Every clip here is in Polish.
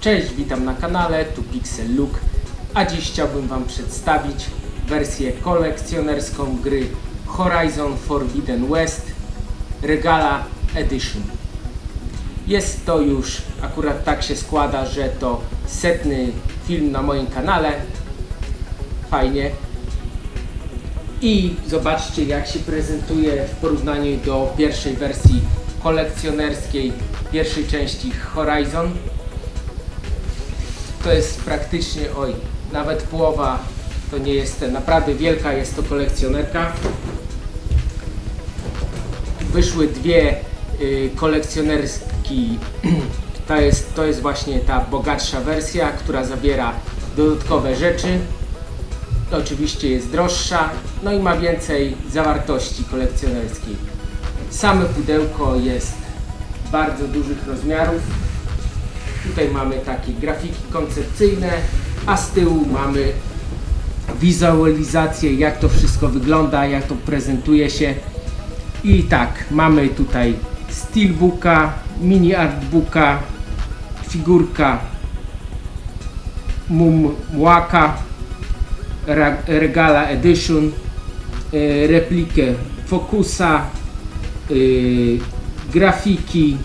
Cześć, witam na kanale, tu Pixel Look, a dziś chciałbym Wam przedstawić wersję kolekcjonerską gry Horizon Forbidden West Regala Edition. Jest to już, akurat tak się składa, że to setny film na moim kanale. Fajnie. I zobaczcie jak się prezentuje w porównaniu do pierwszej wersji kolekcjonerskiej pierwszej części Horizon. To jest praktycznie, oj, nawet połowa to nie jest ten, naprawdę wielka jest to kolekcjonerka. Wyszły dwie y, kolekcjonerski, to jest, to jest właśnie ta bogatsza wersja, która zawiera dodatkowe rzeczy. Oczywiście jest droższa, no i ma więcej zawartości kolekcjonerskiej. Same pudełko jest bardzo dużych rozmiarów. Tutaj mamy takie grafiki koncepcyjne, a z tyłu mamy wizualizację, jak to wszystko wygląda, jak to prezentuje się. I tak, mamy tutaj steelbooka, mini artbooka, figurka Mumwaka, Ra- Regala Edition, e, replikę Focusa, y, grafiki,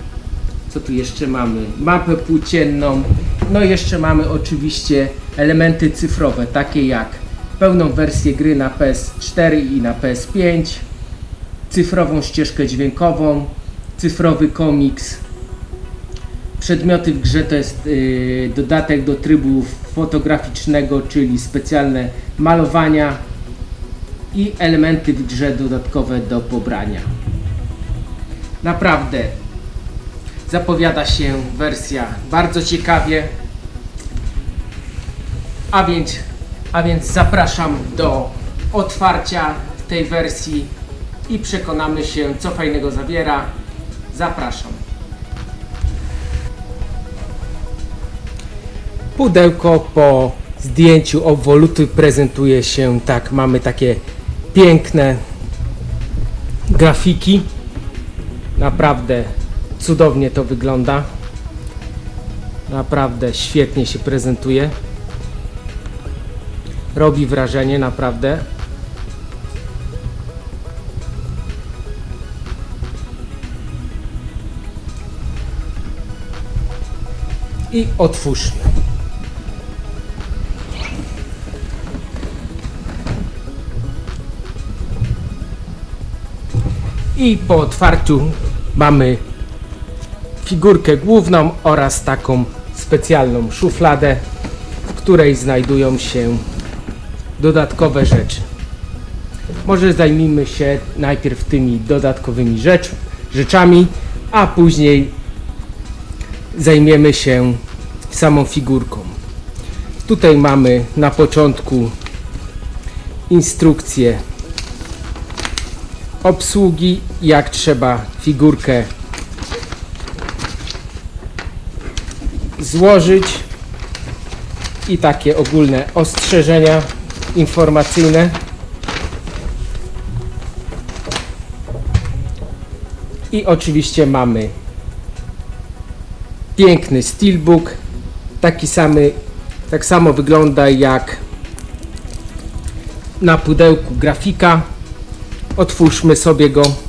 co tu jeszcze mamy? Mapę płócienną, no i jeszcze mamy oczywiście elementy cyfrowe, takie jak pełną wersję gry na PS4 i na PS5, cyfrową ścieżkę dźwiękową, cyfrowy komiks. Przedmioty w grze to jest y, dodatek do trybu fotograficznego, czyli specjalne malowania i elementy w grze dodatkowe do pobrania. Naprawdę zapowiada się wersja bardzo ciekawie. A więc, a więc zapraszam do otwarcia tej wersji i przekonamy się, co fajnego zawiera. Zapraszam. Pudełko po zdjęciu obwoluty prezentuje się tak. Mamy takie piękne grafiki. Naprawdę cudownie to wygląda. Naprawdę świetnie się prezentuje. Robi wrażenie, naprawdę. I otwórzmy. I po otwarciu mamy figurkę główną oraz taką specjalną szufladę, w której znajdują się dodatkowe rzeczy. Może zajmijmy się najpierw tymi dodatkowymi rzecz, rzeczami, a później zajmiemy się samą figurką. Tutaj mamy na początku instrukcję obsługi, jak trzeba figurkę złożyć i takie ogólne ostrzeżenia informacyjne. I oczywiście mamy piękny steelbook, taki samy, tak samo wygląda jak na pudełku grafika. Otwórzmy sobie go.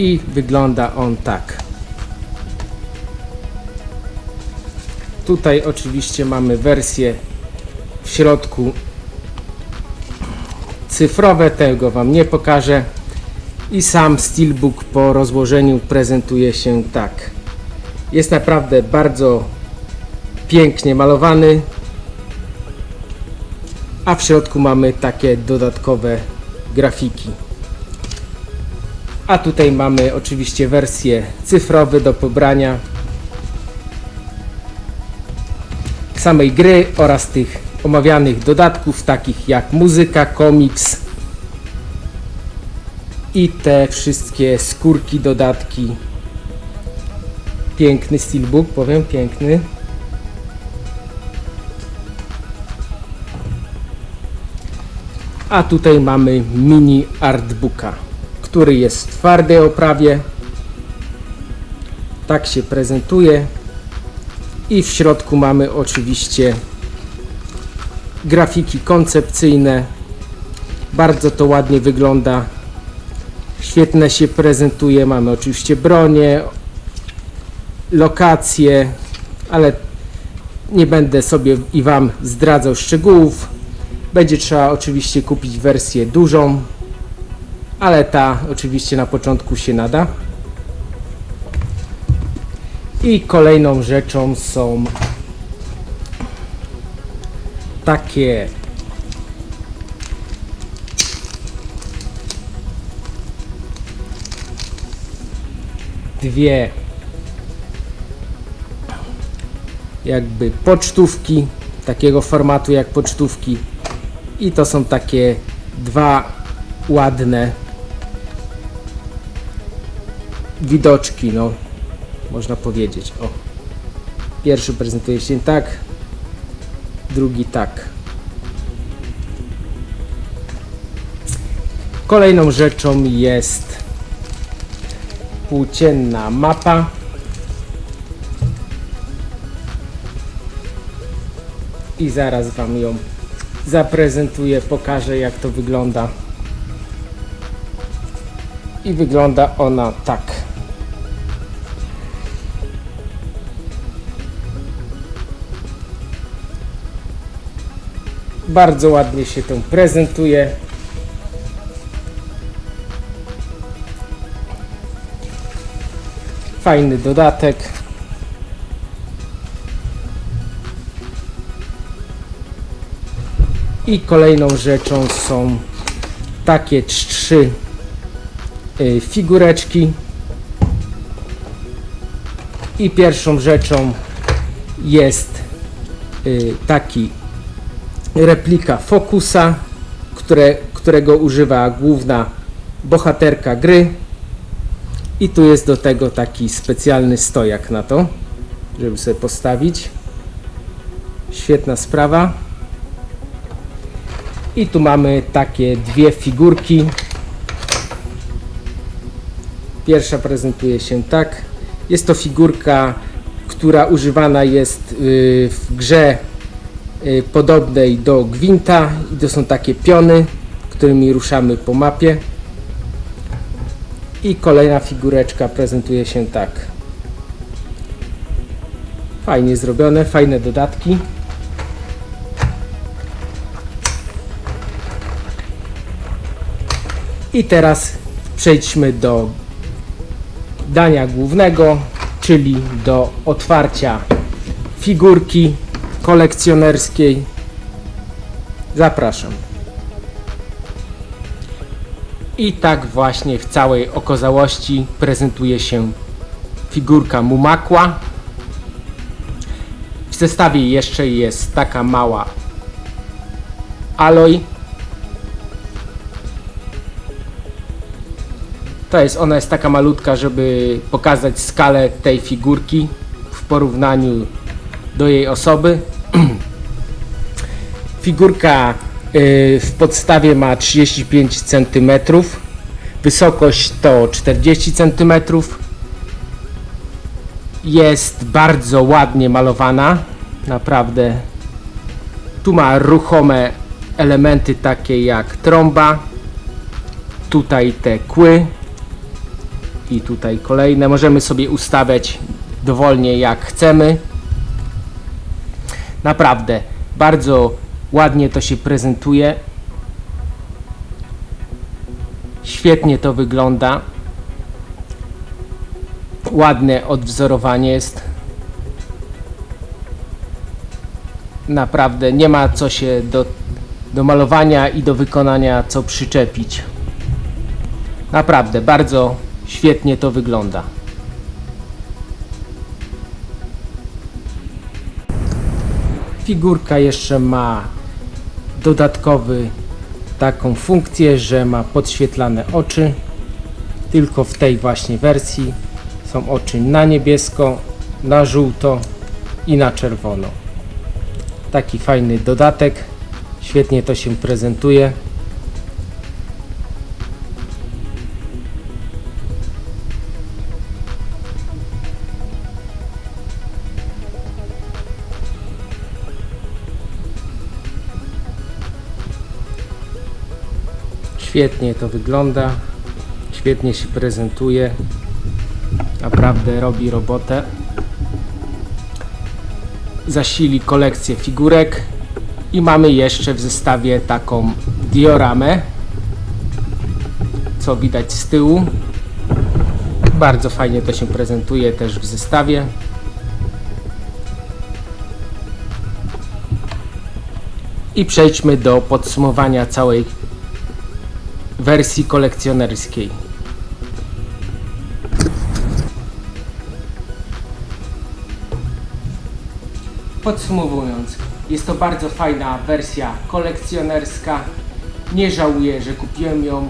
I wygląda on tak. Tutaj oczywiście mamy wersję w środku cyfrowe, tego Wam nie pokażę. I sam steelbook po rozłożeniu prezentuje się tak. Jest naprawdę bardzo pięknie malowany, a w środku mamy takie dodatkowe grafiki. A tutaj mamy oczywiście wersje cyfrowe do pobrania samej gry oraz tych omawianych dodatków, takich jak muzyka, komiks i te wszystkie skórki, dodatki. Piękny steelbook, powiem, piękny. A tutaj mamy mini artbooka, który jest w twardej oprawie. Tak się prezentuje. I w środku mamy oczywiście grafiki koncepcyjne. Bardzo to ładnie wygląda. Świetnie się prezentuje. Mamy oczywiście bronię, lokacje, ale nie będę sobie i Wam zdradzał szczegółów. Będzie trzeba oczywiście kupić wersję dużą, ale ta oczywiście na początku się nada. I kolejną rzeczą są takie dwie jakby pocztówki takiego formatu jak pocztówki i to są takie dwa ładne widoczki no można powiedzieć o pierwszy prezentuje się tak drugi tak kolejną rzeczą jest płócienna mapa i zaraz Wam ją zaprezentuję, pokażę jak to wygląda. I wygląda ona tak. Bardzo ładnie się to prezentuje. Fajny dodatek. I kolejną rzeczą są takie trzy y, figureczki. I pierwszą rzeczą jest y, taki replika Focusa, które, którego używa główna bohaterka gry. I tu jest do tego taki specjalny stojak na to, żeby sobie postawić. Świetna sprawa. I tu mamy takie dwie figurki. Pierwsza prezentuje się tak. Jest to figurka, która używana jest y, w grze podobnej do gwinta. I to są takie piony, którymi ruszamy po mapie. I kolejna figureczka prezentuje się tak. Fajnie zrobione, fajne dodatki. I teraz przejdźmy do dania głównego, czyli do otwarcia figurki kolekcjonerskiej. Zapraszam. I tak właśnie w całej okazałości prezentuje się figurka Mumakła. W zestawie jeszcze jest taka mała Aloy To jest, ona jest taka malutka, żeby pokazać skalę tej figurki w porównaniu do jej osoby. Figurka y, w podstawie ma 35 cm, wysokość to 40 cm. Jest bardzo ładnie malowana, naprawdę. Tu ma ruchome elementy takie jak trąba, tutaj te kły, i tutaj kolejne. Możemy sobie ustawiać dowolnie jak chcemy. Naprawdę bardzo ładnie to się prezentuje. Świetnie to wygląda. Ładne odwzorowanie jest. Naprawdę nie ma co się do, do malowania i do wykonania co przyczepić. Naprawdę bardzo Świetnie to wygląda. Figurka jeszcze ma dodatkowy taką funkcję, że ma podświetlane oczy. Tylko w tej właśnie wersji są oczy na niebiesko, na żółto i na czerwono. Taki fajny dodatek. Świetnie to się prezentuje. Świetnie to wygląda. Świetnie się prezentuje. Naprawdę robi robotę. Zasili kolekcję figurek. I mamy jeszcze w zestawie taką dioramę. Co widać z tyłu. Bardzo fajnie to się prezentuje też w zestawie. I przejdźmy do podsumowania całej wersji kolekcjonerskiej. Podsumowując, jest to bardzo fajna wersja kolekcjonerska. Nie żałuję, że kupiłem ją.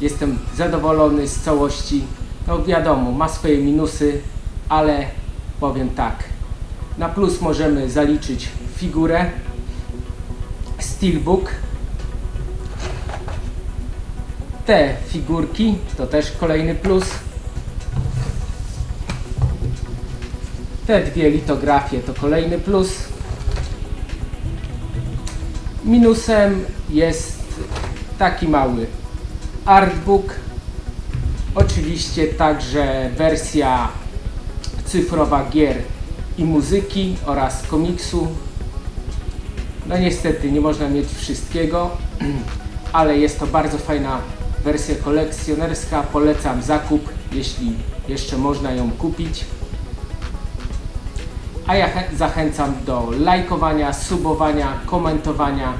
Jestem zadowolony z całości. No wiadomo, ma swoje minusy, ale powiem tak. Na plus możemy zaliczyć figurę Steelbook. Te figurki to też kolejny plus. Te dwie litografie to kolejny plus. Minusem jest taki mały artbook. Oczywiście także wersja cyfrowa gier i muzyki oraz komiksu. No niestety nie można mieć wszystkiego, ale jest to bardzo fajna wersja kolekcjonerska. Polecam zakup, jeśli jeszcze można ją kupić. A ja chę- zachęcam do lajkowania, subowania, komentowania.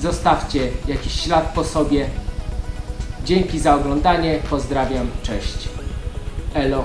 Zostawcie jakiś ślad po sobie. Dzięki za oglądanie. Pozdrawiam. Cześć. Elo.